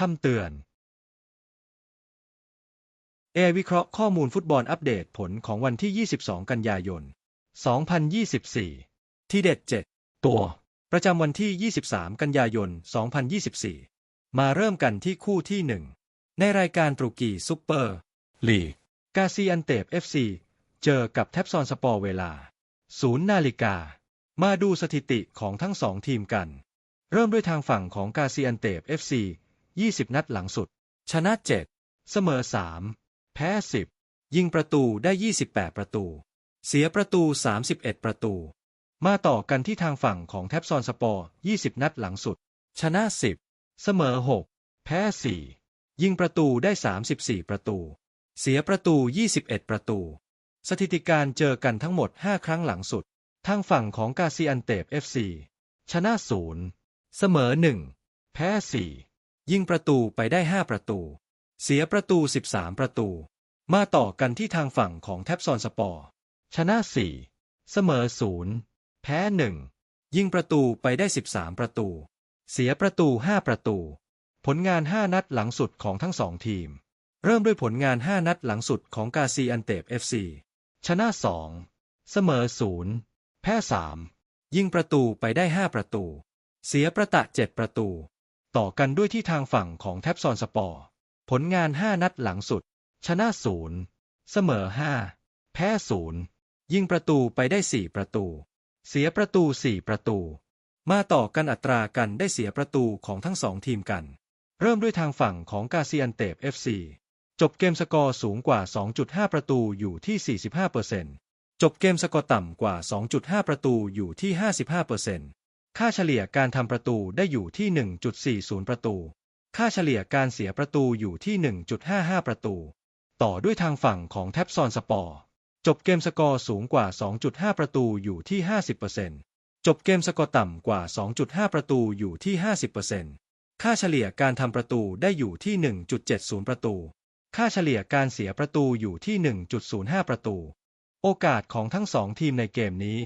คำเตือน AI วิเคราะห์ข้อมูลฟุตบอลอัปเดตผลของวันที่ 22 กันยายน 2024 ที่เด็ด 7 ตัว ประจำวันที่ 23 กันยายน 2024 มาเริ่มกันที่คู่ที่ 1 ในรายการตรุกีซุปเปอร์ ลีก กาซีอันเตป FC เจอกับแท็บซอนสปอร์เวลา 0 นาฬิกา มาดูสถิติของทั้งสองทีมกัน เริ่มด้วยทางฝั่งของกาซีอันเตป FC 20 นัดหลังสุด ชนะ 7 เสมอ 3 แพ้ 10 ยิงประตูได้ 28 ประตู เสียประตู 31 ประตู มาต่อกันที่ทางฝั่งของแท็บซอนสปอร์ 20 นัดหลังสุด ชนะ 10 เสมอ 6 แพ้ 4 ยิงประตูได้ 34 ประตู เสียประตู 21 ประตู สถิติการเจอกันทั้งหมด 5 ครั้งหลังสุด ทางฝั่งของกาซีอันเตป FC ชนะ 0 เสมอ 1 แพ้ 4 ยิงประตูไปได้ 5 ประตู เสียประตู 13 ประตู มาต่อกันที่ทางฝั่งของแท็บซอนสปอร์ ชนะ 4 เสมอ 0 แพ้ 1 ยิงประตูไปได้ 13 ประตู เสียประตู 5 ประตู ผลงาน 5 นัดหลังสุดของทั้งสองทีม เริ่มด้วยผลงาน 5 นัดหลังสุดของกาซีอันเตป FC ชนะ 2 เสมอ 0 แพ้ 3 ยิงประตูไปได้ 5 ประตู เสียประตะ 7 ประตู ต่อกันด้วยที่ทางฝั่งของแท็บซอนสปอร์ ผลงาน 5 นัดหลังสุด ชนะ 0 เสมอ 5 แพ้ 0 ยิงประตูไปได้ 4 ประตู เสียประตู 4 ประตู มาต่อกันอัตรากันได้เสียประตูของทั้งสองทีมกัน เริ่มด้วยทางฝั่งของกาเซิอันเตป FC จบเกมสกอร์สูงกว่า 2.5 ประตูอยู่ที่ 45%จบเกมสกอร์ต่ำกว่า 2.5 ประตูอยู่ที่ 55% ค่าเฉลี่ยการทำประตูได้อยู่ที่ 1.40 ประตู ค่าเฉลี่ยการเสียประตูอยู่ที่ 1.55 ประตู ต่อด้วยทางฝั่งของแท็บซอนสปอร์ จบเกมสกอร์สูงกว่า 2.5 ประตูอยู่ที่ 50%จบเกมสกอร์ต่ำกว่า 2.5 ประตูอยู่ที่ 50%ค่าเฉลี่ยการทำประตูได้อยู่ที่ 1.70 ประตู ค่าเฉลี่ยการเสียประตูอยู่ที่ 1.05 ประตู โอกาสของทั้งสองทีมในเกมนี้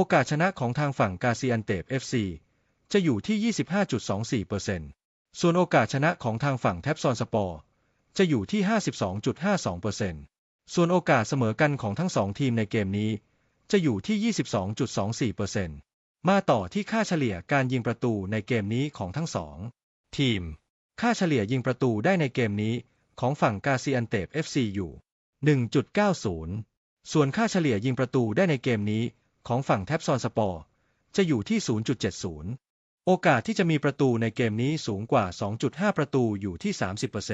โอกาสชนะของทางฝั่งกาซิอันเตป FC จะอยู่ที่ 25.24%ส่วนโอกาสชนะของทางฝั่งแท็บซอนสปอร์ จะอยู่ที่ 52.52%ส่วนโอกาสเสมอกันของทั้งสองทีมในเกมนี้ จะอยู่ที่ 22.24%มาต่อที่ค่าเฉลี่ยการยิงประตูในเกมนี้ของทั้งสองทีม ค่าเฉลี่ยยิงประตูได้ในเกมนี้ของฝั่งกาซิอันเตป FC อยู่ 1.90 ส่วนค่าเฉลี่ยยิงประตูได้ในเกมนี้ ของฝั่งแท็บซอนสปอร์ จะอยู่ที่ 0.70 โอกาสที่จะมีประตูในเกมนี้สูงกว่า 2.5 ประตูอยู่ที่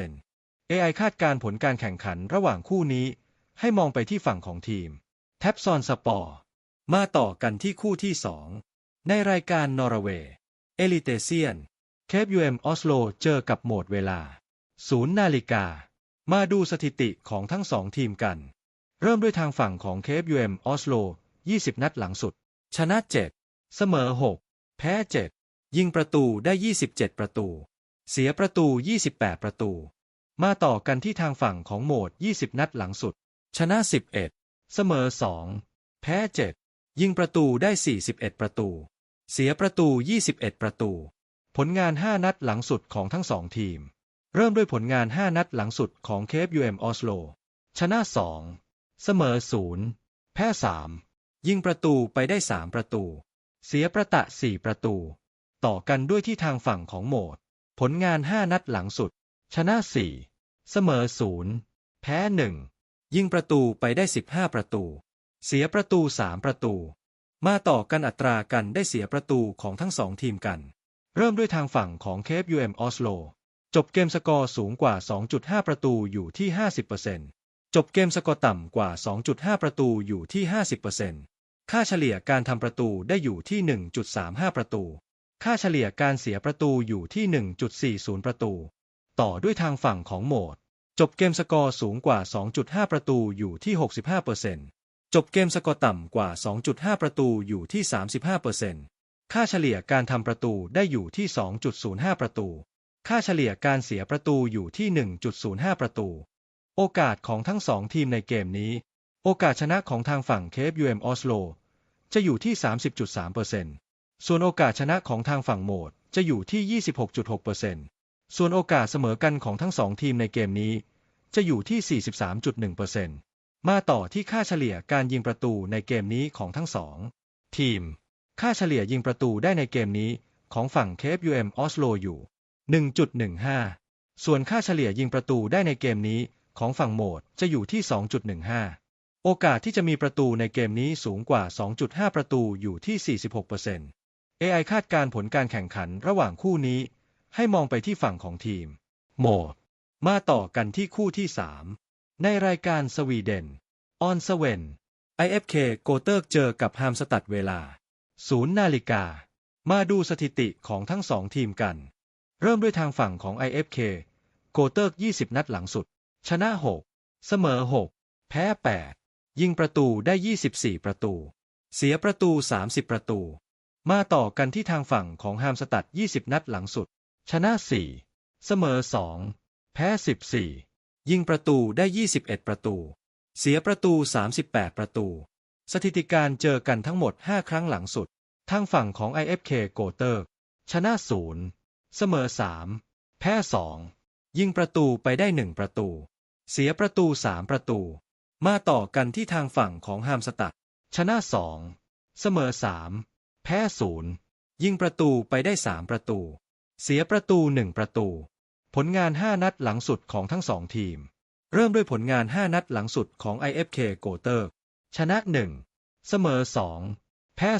30% AI คาดการผลการแข่งขันระหว่างคู่นี้ ให้มองไปที่ฝั่งของทีม แท็บซอนสปอร์ มาต่อกันที่คู่ที่ 2 ในรายการนอร์เวย์ เอลิเตเซียน เคปยูเอ็มออสโลเจอกับโหมดเวลา 0 นาฬิกา มาดูสถิติของทั้งสองทีมกัน เริ่มด้วยทางฝั่งของเคปยูเอ็มออสโล 20 นัดหลังสุด ชนะ 7 เสมอ 6 แพ้ 7 ยิงประตูได้ 27 ประตู เสียประตู 28 ประตู มาต่อกันที่ทางฝั่งของโหมด 20 นัดหลังสุด ชนะ 11 เสมอ 2 แพ้ 7 ยิงประตูได้ 41 ประตู เสียประตู 21 ประตู ผลงาน 5 นัดหลังสุดของทั้งสองทีม เริ่มด้วยผลงาน 5 นัดหลังสุดของเคฟยูเอ็มออสโลชนะ 2 เสมอ 0 แพ้ 3 ยิงประตูไปได้3ประตู เสียประตะ4ประตู ต่อกันด้วยที่ทางฝั่งของโหมด ผลงาน5นัดหลังสุด ชนะ4เสมอ0แพ้1ยิงประตูไปได้15ประตู เสียประตู3ประตู มาต่อกันอัตรากันได้เสียประตูของทั้งสองทีมกัน เริ่มด้วยทางฝั่งของเคฟยูเอ็มออสโลจบเกมสกอร์สูงกว่า 2.5 ประตูอยู่ที่ 50%จบเกมสกอร์ต่ำกว่า 2.5 ประตูอยู่ที่ 50% ค่าเฉลี่ยการทำประตูได้อยู่ที่ 1.35 ประตู ค่าเฉลี่ยการเสียประตูอยู่ที่ 1.40 ประตู ต่อด้วยทางฝั่งของโหมด จบเกมสกอร์สูงกว่า 2.5 ประตูอยู่ที่ 65%จบเกมสกอร์ต่ำกว่า 2.5 ประตูอยู่ที่ 35%ค่าเฉลี่ยการทำประตูได้อยู่ที่ 2.05 ประตู ค่าเฉลี่ยการเสียประตูอยู่ที่ 1.05 ประตู โอกาสของทั้งสองทีมในเกมนี้ โอกาสชนะของทางฝั่งเคฟยูเอ็มออสโลจะอยู่ที่ 30.3%ส่วนโอกาสชนะของทางฝั่งโหมดจะอยู่ที่ 26.6%ส่วนโอกาสเสมอกันของทั้งสองทีมในเกมนี้ จะอยู่ที่ 43.1%มาต่อที่ค่าเฉลี่ยการยิงประตูในเกมนี้ของทั้งสองทีม ค่าเฉลี่ยยิงประตูได้ในเกมนี้ของฝั่งเคฟยูเอ็มออสโลอยู่ 1.15 ส่วนค่าเฉลี่ยยิงประตูได้ในเกมนี้ของฝั่งโหมดจะอยู่ที่ 2.15 โอกาสที่จะมีประตูในเกมนี้สูงกว่า 2.5 ประตูอยู่ที่ 46% AI คาดการผลการแข่งขันระหว่างคู่นี้ ให้มองไปที่ฝั่งของทีม โมด มาต่อกันที่คู่ที่ 3 ในรายการสวีเดน ออนสเวน IFK โกเติร์กเจอกับฮามสตัดเวลา 0 นาฬิกา มาดูสถิติของทั้งสองทีมกัน เริ่มด้วยทางฝั่งของ IFK โกเติร์ก 20 นัดหลังสุด ชนะ 6 เสมอ 6 แพ้ 8 ยิงประตูได้ 24 ประตู เสียประตู 30 ประตู มาต่อกันที่ทางฝั่งของฮามสตัด 20 นัดหลังสุด ชนะ 4 เสมอ 2 แพ้ 14 ยิงประตูได้ 21 ประตู เสียประตู 38 ประตู สถิติการเจอกันทั้งหมด 5 ครั้งหลังสุด ทางฝั่งของ IFK โกเตอร์ ชนะ 0 เสมอ 3 แพ้ 2 ยิงประตูไปได้ 1 ประตู เสียประตู 3 ประตู มาต่อกันที่ทางฝั่งของฮามสตัดชนะ2เสมอ3แพ้0ยิงประตูไปได้3ประตู เสียประตู1ประตู ผลงาน5นัดหลังสุดของทั้งสองทีม เริ่มด้วยผลงาน5นัดหลังสุดของ IFK โกเตอร์ ชนะ1เสมอ2แพ้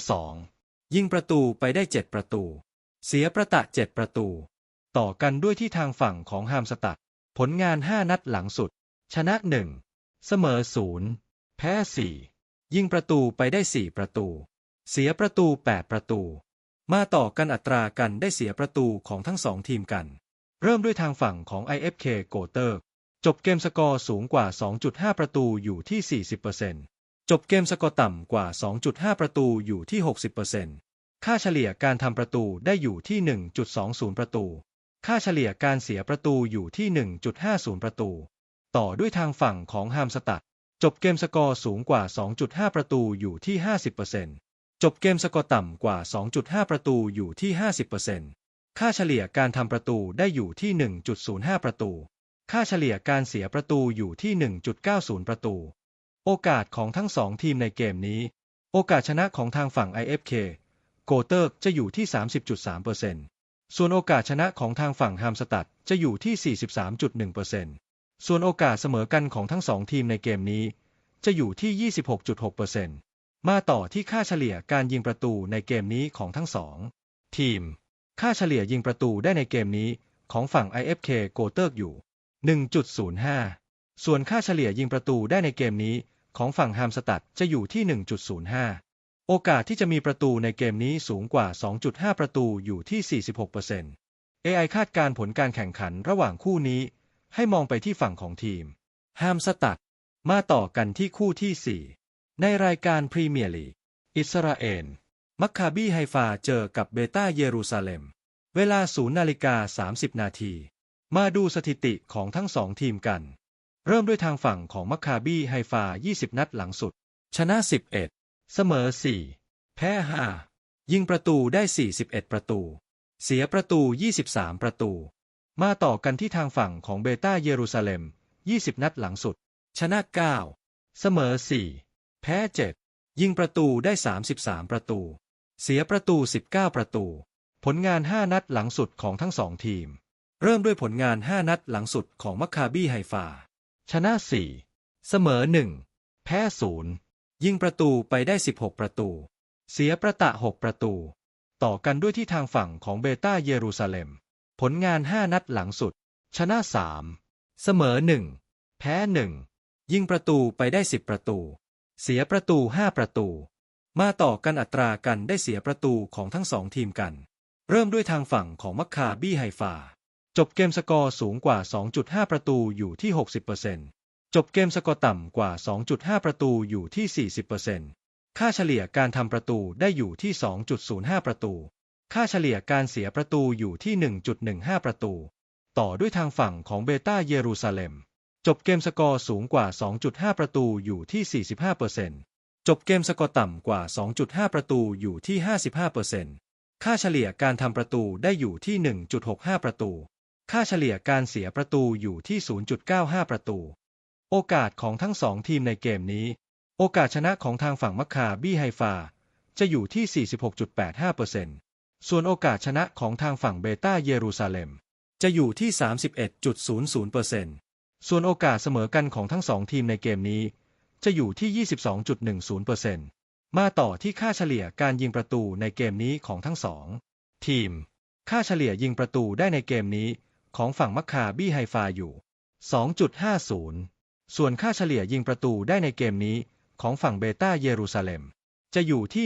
2ยิงประตูไปได้7ประตู เสียประตะ7ประตู ต่อกันด้วยที่ทางฝั่งของฮามสตัดผลงาน5นัดหลังสุด ชนะ1 เสมอ0แพ้4ยิงประตูไปได้4ประตู เสียประตู8ประตู มาต่อกันอัตรากันได้เสียประตูของทั้งสองทีมกัน เริ่มด้วยทางฝั่งของ IFK โกเตอร์จบเกมสกอร์สูงกว่า 2.5 ประตูอยู่ที่ 40%จบเกมสกอร์ต่ำกว่า 2.5 ประตูอยู่ที่ 60%ค่าเฉลี่ยการทำประตูได้อยู่ที่ 1.20 ประตู ค่าเฉลี่ยการเสียประตูอยู่ที่ 1.50 ประตู ต่อด้วยทางฝั่งของฮามสตัด จบเกมสกอร์สูงกว่า 2.5 ประตูอยู่ที่ 50%จบเกมสกอร์ต่ำกว่า 2.5 ประตูอยู่ที่ 50%ค่าเฉลี่ยการทำประตูได้อยู่ที่ 1.05 ประตู ค่าเฉลี่ยการเสียประตูอยู่ที่ 1.90 ประตู โอกาสของทั้งสองทีมในเกมนี้ โอกาสชนะของทางฝั่ง IFK โกเตอร์จะอยู่ที่ 30.3%ส่วนโอกาสชนะของทางฝั่งฮามสตัดจะอยู่ที่ 43.1% ส่วนโอกาสเสมอกันของทั้งสองทีมในเกมนี้ จะอยู่ที่ 26.6%มาต่อที่ค่าเฉลี่ยการยิงประตูในเกมนี้ของทั้งสองทีม ค่าเฉลี่ยยิงประตูได้ในเกมนี้ของฝั่ง IFK โกเตอร์อยู่ 1.05 ส่วนค่าเฉลี่ยยิงประตูได้ในเกมนี้ของฝั่งฮามสตัดจะอยู่ที่ 1.05 โอกาสที่จะมีประตูในเกมนี้สูงกว่า 2.5 ประตูอยู่ที่ 46% AI คาดการผลการแข่งขันระหว่างคู่นี้ ให้มองไปที่ฝั่งของทีมฮามสตัด มาต่อกันที่คู่ที่ 4 ในรายการพรีเมียร์ลีกอิสราเอล มัคคาบีไฮฟาเจอกับเบต้าเยรูซาเล็ม เวลา0นาฬิกา30 นาที มาดูสถิติของทั้งสองทีมกัน เริ่มด้วยทางฝั่งของมัคคาบีไฮฟา 20 นัดหลังสุด ชนะ 11 เสมอ 4 แพ้ 5 ยิงประตูได้ 41 ประตู เสียประตู 23 ประตู มาต่อกันที่ทางฝั่งของเบต้าเยรูซาเล็ม 20 นัดหลังสุด ชนะ 9 เสมอ 4 แพ้ 7 ยิงประตูได้ 33 ประตู เสียประตู 19 ประตู ผลงาน 5 นัดหลังสุดของทั้งสองทีม เริ่มด้วยผลงาน 5 นัดหลังสุดของมัคคาบีไฮฟา ชนะ 4 เสมอ 1 แพ้ 0 ยิงประตูไปได้ 16 ประตู เสียประตะ 6 ประตู ต่อกันด้วยที่ทางฝั่งของเบต้าเยรูซาเล็ม ผลงาน 5 นัดหลังสุด ชนะ 3 เสมอ 1 แพ้ 1 ยิงประตูไปได้ 10 ประตู เสียประตู 5 ประตู มาต่อกันอัตรากันได้เสียประตูของทั้งสองทีมกัน เริ่มด้วยทางฝั่งของมัคคาบี้ไฮฟา จบเกมสกอร์สูงกว่า 2.5 ประตูอยู่ที่ 60%จบเกมสกอร์ต่ำกว่า 2.5 ประตูอยู่ที่ 40%ค่าเฉลี่ยการทำประตูได้อยู่ที่ 2.05 ประตู ค่าเฉลี่ยการเสียประตูอยู่ที่ 1.15 ประตู ต่อด้วยทางฝั่งของเบต้าเยรูซาเล็ม จบเกมสกอร์สูงกว่า 2.5 ประตูอยู่ที่ 45%จบเกมสกอร์ต่ำกว่า 2.5 ประตูอยู่ที่ 55%ค่าเฉลี่ยการทำประตูได้อยู่ที่ 1.65 ประตู ค่าเฉลี่ยการเสียประตูอยู่ที่ 0.95 ประตู โอกาสของทั้งสองทีมในเกมนี้ โอกาสชนะของทางฝั่งมัคคาบี้ไฮฟา จะอยู่ที่ 46.85% ส่วนโอกาสชนะของทางฝั่งเบต้าเยรูซาเล็ม จะอยู่ที่ 31.00%ส่วนโอกาสเสมอกันของทั้งสองทีมในเกมนี้ จะอยู่ที่ 22.10%มาต่อที่ค่าเฉลี่ยการยิงประตูในเกมนี้ของทั้งสองทีม ค่าเฉลี่ยยิงประตูได้ในเกมนี้ ของฝั่งมัคคาบี้ไฮฟาอยู่ 2.50 ส่วนค่าเฉลี่ยยิงประตูได้ในเกมนี้ ของฝั่งเบต้าเยรูซาเล็ม จะอยู่ที่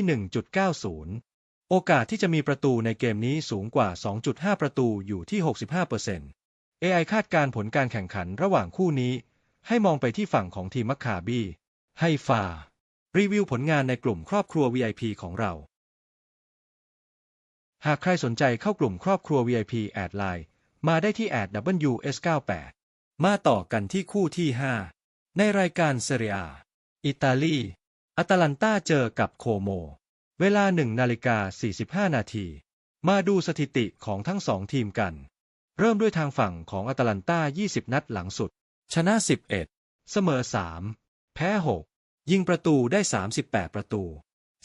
1.90 โอกาสที่จะมีประตูในเกมนี้สูงกว่า 2.5 ประตูอยู่ที่ 65% AI คาดการผลการแข่งขันระหว่างคู่นี้ ให้มองไปที่ฝั่งของทีมมัคคาบี้ไฮฟา รีวิวผลงานในกลุ่มครอบครัว VIP ของเรา หากใครสนใจเข้ากลุ่มครอบครัว VIP แอดไลน์มาได้ที่แอด WS98 มาต่อกันที่คู่ที่ 5 ในรายการเซเรียอิตาลีอาตาลันตาเจอกับโคโม เวลา1นาฬิกา45 นาที มาดูสถิติของทั้งสองทีมกัน เริ่มด้วยทางฝั่งของอตาลันตา 20 นัดหลังสุด ชนะ 11 เสมอ 3 แพ้ 6 ยิงประตูได้ 38 ประตู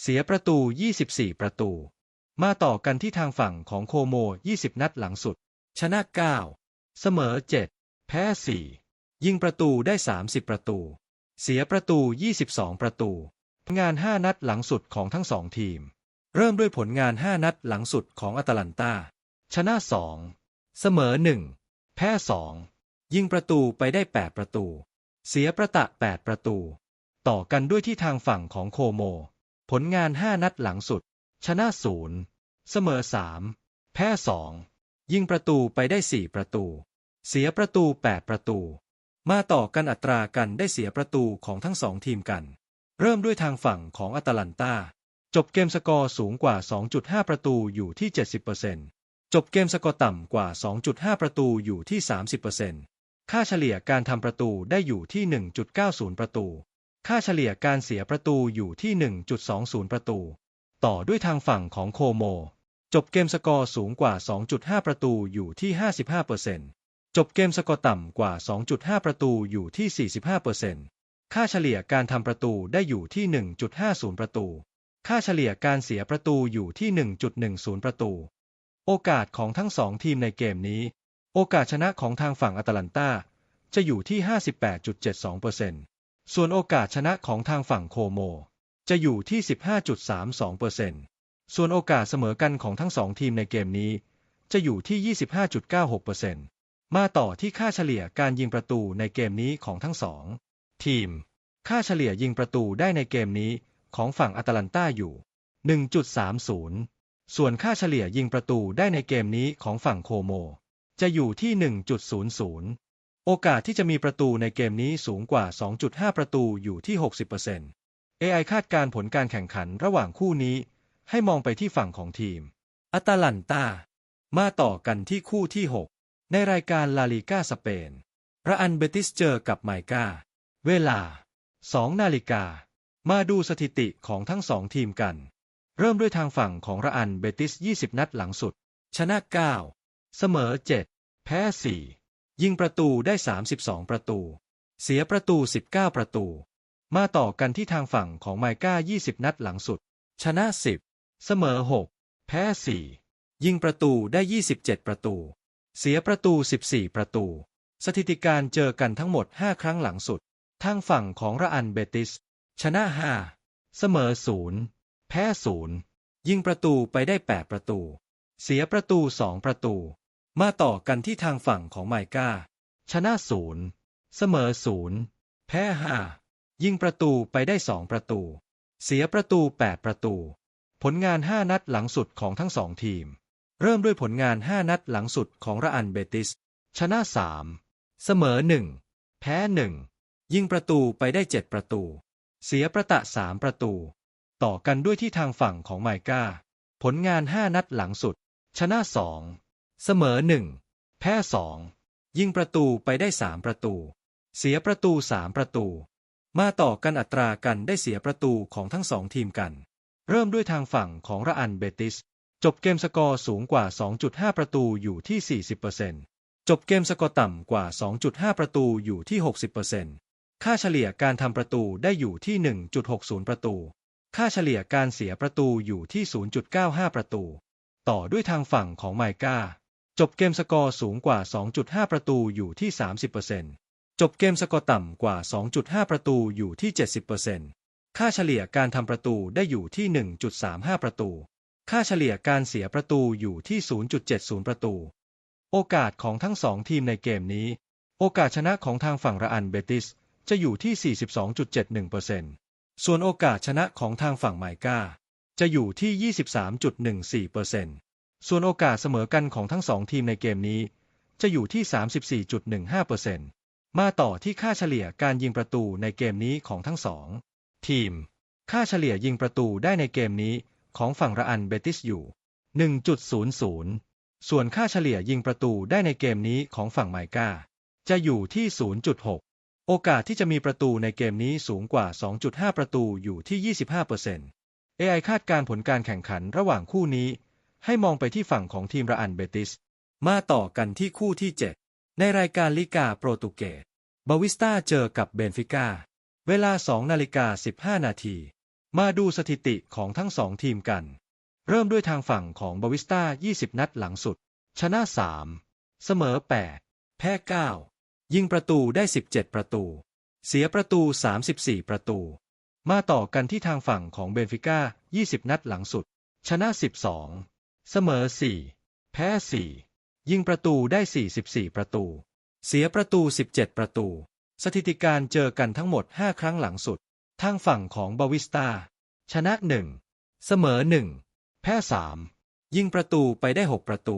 เสียประตู 24 ประตู มาต่อกันที่ทางฝั่งของโคโม 20 นัดหลังสุด ชนะ 9 เสมอ 7 แพ้ 4 ยิงประตูได้ 30 ประตู เสียประตู 22 ประตู งาน 5 นัดหลังสุดของทั้งสองทีม เริ่มด้วยผลงาน 5 นัดหลังสุดของอาตาลันตา ชนะ 2 เสมอ 1 แพ้ 2 ยิงประตูไปได้ 8 ประตู เสียประตะ 8 ประตู ต่อกันด้วยที่ทางฝั่งของโคโม ผลงาน 5 นัดหลังสุด ชนะ 0 เสมอ 3 แพ้ 2 ยิงประตูไปได้ 4 ประตู เสียประตู 8 ประตู มาต่อกันอัตรากันได้เสียประตูของทั้งสองทีมกัน เริ่มด้วยทางฝั่งของอาตาลันตา จบเกมสกอร์สูงกว่า 2.5 ประตูอยู่ที่ 70%จบเกมสกอร์ต่ำกว่า 2.5 ประตูอยู่ที่ 30%ค่าเฉลี่ยการทำประตูได้อยู่ที่ 1.90 ประตู ค่าเฉลี่ยการเสียประตูอยู่ที่ 1.20 ประตู ต่อด้วยทางฝั่งของโคโม จบเกมสกอร์สูงกว่า 2.5 ประตูอยู่ที่ 55%จบเกมสกอร์ต่ำกว่า 2.5 ประตูอยู่ที่ 45% ค่าเฉลี่ยการทำประตูได้อยู่ที่ 1.50 ประตู ค่าเฉลี่ยการเสียประตูอยู่ที่ 1.10 ประตู โอกาสของทั้งสองทีมในเกมนี้ โอกาสชนะของทางฝั่งอาตาลันตาจะอยู่ที่ 58.72%ส่วนโอกาสชนะของทางฝั่งโคโม จะอยู่ที่ 15.32%ส่วนโอกาสเสมอกันของทั้งสองทีมในเกมนี้ จะอยู่ที่ 25.96%มาต่อที่ค่าเฉลี่ยการยิงประตูในเกมนี้ของทั้งสอง ทีม ค่าเฉลี่ยยิงประตูได้ในเกมนี้ของฝั่งอาตาลันตาอยู่ 1.30 ส่วนค่าเฉลี่ยยิงประตูได้ในเกมนี้ของฝั่งโคโม จะอยู่ที่ 1.00 โอกาสที่จะมีประตูในเกมนี้สูงกว่า 2.5 ประตูอยู่ที่ 60% AI คาดการผลการแข่งขันระหว่างคู่นี้ ให้มองไปที่ฝั่งของทีมอาตาลันตา มาต่อกันที่คู่ที่ 6 ในรายการลาลีกาสเปนระอันเบติสเจอกับไมกา เวลา 2 นาฬิกา มาดูสถิติของทั้งสองทีมกัน เริ่มด้วยทางฝั่งของระอันเบติส 20 นัดหลังสุด ชนะ 9 เสมอ 7 แพ้ 4 ยิงประตูได้ 32 ประตู เสียประตู 19 ประตู มาต่อกันที่ทางฝั่งของไมก้า 20 นัดหลังสุด ชนะ 10 เสมอ 6 แพ้ 4 ยิงประตูได้ 27 ประตู เสียประตู 14 ประตู สถิติการเจอกันทั้งหมด 5 ครั้งหลังสุด ทางฝั่งของระอันเบติส ชนะ5เสมอ0แพ้0ยิงประตูไปได้8ประตู เสียประตู2ประตู มาต่อกันที่ทางฝั่งของไมก้าชนะ0เสมอ0แพ้5ยิงประตูไปได้2ประตู เสียประตู8ประตู ผลงาน5นัดหลังสุดของทั้งสองทีม เริ่มด้วยผลงาน5นัดหลังสุดของระอันเบติส ชนะ3เสมอ1แพ้1 ยิงประตูไปได้7ประตู เสียประตะ3ประตู ต่อกันด้วยที่ทางฝั่งของไมก้าผลงาน5นัดหลังสุด ชนะ2เสมอ1แพ้2ยิงประตูไปได้3ประตู เสียประตู3ประตู มาต่อกันอัตรากันได้เสียประตูของทั้งสองทีมกัน เริ่มด้วยทางฝั่งของระอันเบติส จบเกมสกอร์สูงกว่า 2.5 ประตูอยู่ที่ 40%จบเกมสกอร์ต่ำกว่า 2.5 ประตูอยู่ที่ 60% ค่าเฉลี่ยการทำประตูได้อยู่ที่ 1.60 ประตู ค่าเฉลี่ยการเสียประตูอยู่ที่ 0.95 ประตู ต่อด้วยทางฝั่งของไมก้า จบเกมสกอร์สูงกว่า 2.5 ประตูอยู่ที่ 30%จบเกมสกอร์ต่ำกว่า 2.5 ประตูอยู่ที่ 70%ค่าเฉลี่ยการทำประตูได้อยู่ที่ 1.35 ประตู ค่าเฉลี่ยการเสียประตูอยู่ที่ 0.70 ประตู โอกาสของทั้งสองทีมในเกมนี้ โอกาสชนะของทางฝั่งระอันเบติส จะอยู่ที่ 42.71%ส่วนโอกาสชนะของทางฝั่งไมกาจะอยู่ที่ 23.14%ส่วนโอกาสเสมอกันของทั้งสองทีมในเกมนี้ จะอยู่ที่ 34.15%มาต่อที่ค่าเฉลี่ยการยิงประตูในเกมนี้ของทั้งสองทีม ค่าเฉลี่ยยิงประตูได้ในเกมนี้ของฝั่งระอันเบติสอยู่ 1.00 ส่วนค่าเฉลี่ยยิงประตูได้ในเกมนี้ของฝั่งไมกาจะอยู่ที่ 0.6 โอกาสที่จะมีประตูในเกมนี้สูงกว่า 2.5 ประตูอยู่ที่ 25% AI คาดการผลการแข่งขันระหว่างคู่นี้ ให้มองไปที่ฝั่งของทีมระอันเบติส มาต่อกันที่คู่ที่ 7 ในรายการลิกาโปรตุเกส บาวิสตาเจอกับเบนฟิก้า เวลา 2 นาฬิกา 15 นาที มาดูสถิติของทั้งสองทีมกัน เริ่มด้วยทางฝั่งของบาวิสตา20 นัดหลังสุด ชนะ 3 เสมอ 8 แพ้ 9 ยิงประตูได้ 17 ประตู เสียประตู 34 ประตู มาต่อกันที่ทางฝั่งของเบนฟิก้า 20 นัดหลังสุด ชนะ 12 เสมอ 4 แพ้ 4 ยิงประตูได้ 44 ประตู เสียประตู 17 ประตู สถิติการเจอกันทั้งหมด 5 ครั้งหลังสุด ทางฝั่งของบาวิสตา ชนะ 1 เสมอ 1 แพ้ 3 ยิงประตูไปได้ 6 ประตู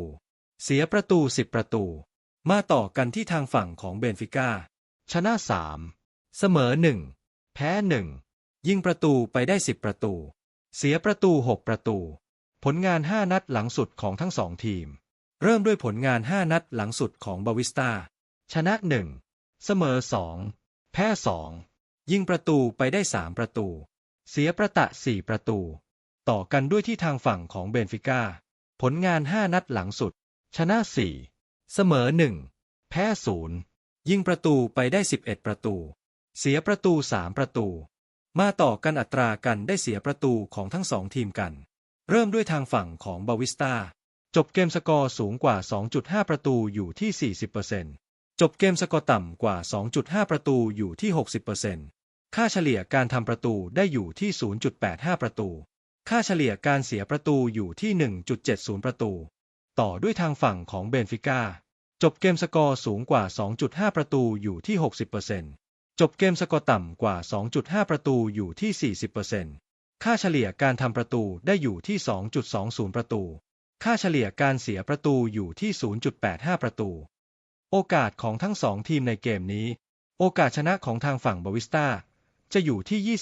เสียประตู 10 ประตู มาต่อกันที่ทางฝั่งของเบนฟิก้า ชนะ 3 เสมอ 1 แพ้ 1 ยิงประตูไปได้ 10 ประตู เสียประตู 6 ประตู ผลงาน 5 นัดหลังสุดของทั้งสองทีม เริ่มด้วยผลงาน 5 นัดหลังสุดของบาวิสตา ชนะ 1 เสมอ 2 แพ้ 2 ยิงประตูไปได้ 3 ประตู เสียประตะ 4 ประตู ต่อกันด้วยที่ทางฝั่งของเบนฟิก้า ผลงาน 5 นัดหลังสุด ชนะ 4 เสมอ1แพ้0ยิงประตูไปได้ 11 ประตู เสียประตู 3 ประตู มาต่อกันอัตรากันได้เสียประตูของทั้งสองทีมกัน เริ่มด้วยทางฝั่งของบาวิสตาจบเกมสกอร์สูงกว่า 2.5 ประตูอยู่ที่ 40%จบเกมสกอร์ต่ำกว่า 2.5 ประตูอยู่ที่ 60%ค่าเฉลี่ยการทำประตูได้อยู่ที่ 0.85 ประตู ค่าเฉลี่ยการเสียประตูอยู่ที่ 1.70 ประตู ต่อด้วยทางฝั่งของเบนฟิก้า จบเกมสกอร์สูงกว่า 2.5 ประตูอยู่ที่ 60%จบเกมสกอร์ต่ำกว่า 2.5 ประตูอยู่ที่ 40%ค่าเฉลี่ยการทำประตูได้อยู่ที่ 2.20 ประตู ค่าเฉลี่ยการเสียประตูอยู่ที่ 0.85 ประตู โอกาสของทั้งสองทีมในเกมนี้ โอกาสชนะของทางฝั่งบาวิสตาจะอยู่ที่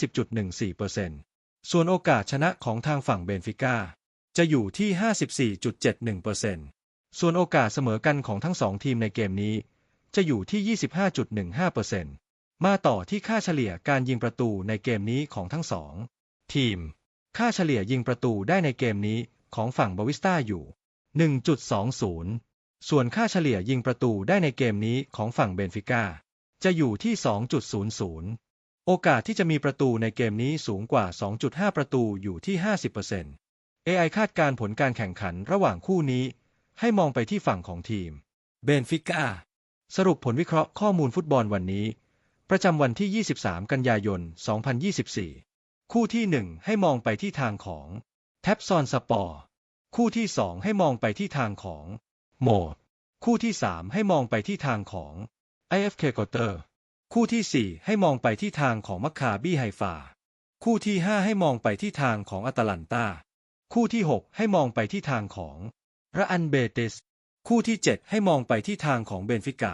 20.14%ส่วนโอกาสชนะของทางฝั่งเบนฟิก้า จะอยู่ที่ 54.71%ส่วนโอกาสเสมอกันของทั้งสองทีมในเกมนี้ จะอยู่ที่ 25.15%มาต่อที่ค่าเฉลี่ยการยิงประตูในเกมนี้ของทั้งสองทีม ค่าเฉลี่ยยิงประตูได้ในเกมนี้ของฝั่งบาวิสตาอยู่ 1.20 ส่วนค่าเฉลี่ยยิงประตูได้ในเกมนี้ของฝั่งเบนฟิก้าจะอยู่ที่ 2.00 โอกาสที่จะมีประตูในเกมนี้สูงกว่า 2.5 ประตูอยู่ที่ 50% AI คาดการผลการแข่งขันระหว่างคู่นี้ ให้มองไปที่ฝั่งของทีมเบนฟิก้าสรุปผลวิเคราะห์ข้อมูลฟุตบอลวันนี้ ประจำวันที่ 23 กันยายน 2024 คู่ที่ 1 ให้มองไปที่ทางของแท็บซอนสปอร์คู่ที่ 2 ให้มองไปที่ทางของโหมดคู่ที่ 3 ให้มองไปที่ทางของ IFK กอเตอร์คู่ที่ 4 ให้มองไปที่ทางของมัคคาบี้ไฮฟา คู่ที่ 5 ให้มองไปที่ทางของอัตแลนตา คู่ที่ 6 ให้มองไปที่ทางของระอันเบติส คู่ที่ 7 ให้มองไปที่ทางของเบนฟิกา